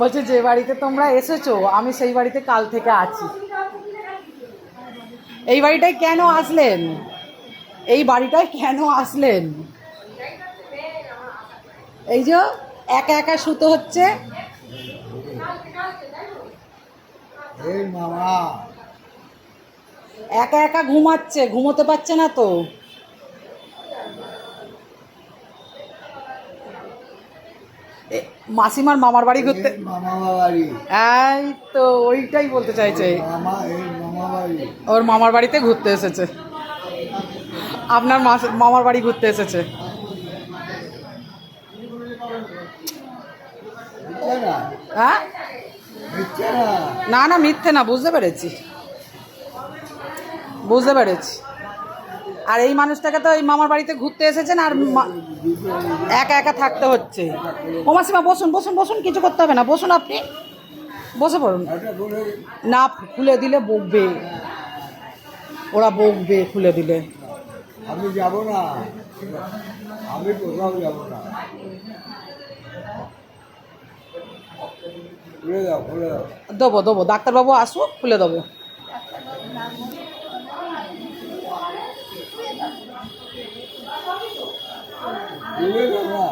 বলছে যে বাড়িতে তোমরা এসেছ, আমি সেই বাড়িতে কাল থেকে আছি। এই বাড়িটায় কেন আসলেন? এই বাড়িটায় কেন আসলেন? এই যে একা একা শুতে হচ্ছে এই মামা। একা একা ঘুমাচ্ছে ঘুমোতে পারছে না তো। এ, মাসিমার মামার বাড়ি ঘুরতে এই বাড়ি। এই তো ওইটাই বলতে চাইছে। ওর মামার বাড়িতে ঘুরতে এসেছে। আপনার মামার বাড়ি ঘুরতে এসেছে। হ্যাঁ? না না, মিথ্যে না, বুঝতে পেরেছি। বুঝতে পেরেছি। আর এই মানুষটাকে তো এই মামার বাড়িতে ঘুরতে এসেছেন আর একা একা থাকতে হচ্ছে। ও মাসিমা, বসুন বসুন বসুন, কিছু করতে হবে না। বসুন আপনি। বসে পড়ুন। না, খুলে দিলে বকবে। ওরা বকবে খুলে দিলে। আমি যাব না। আমি কোথাও যাব না। দেবো দেবো। ডাক্তারবাবু আসুক খুলে দেবো। না?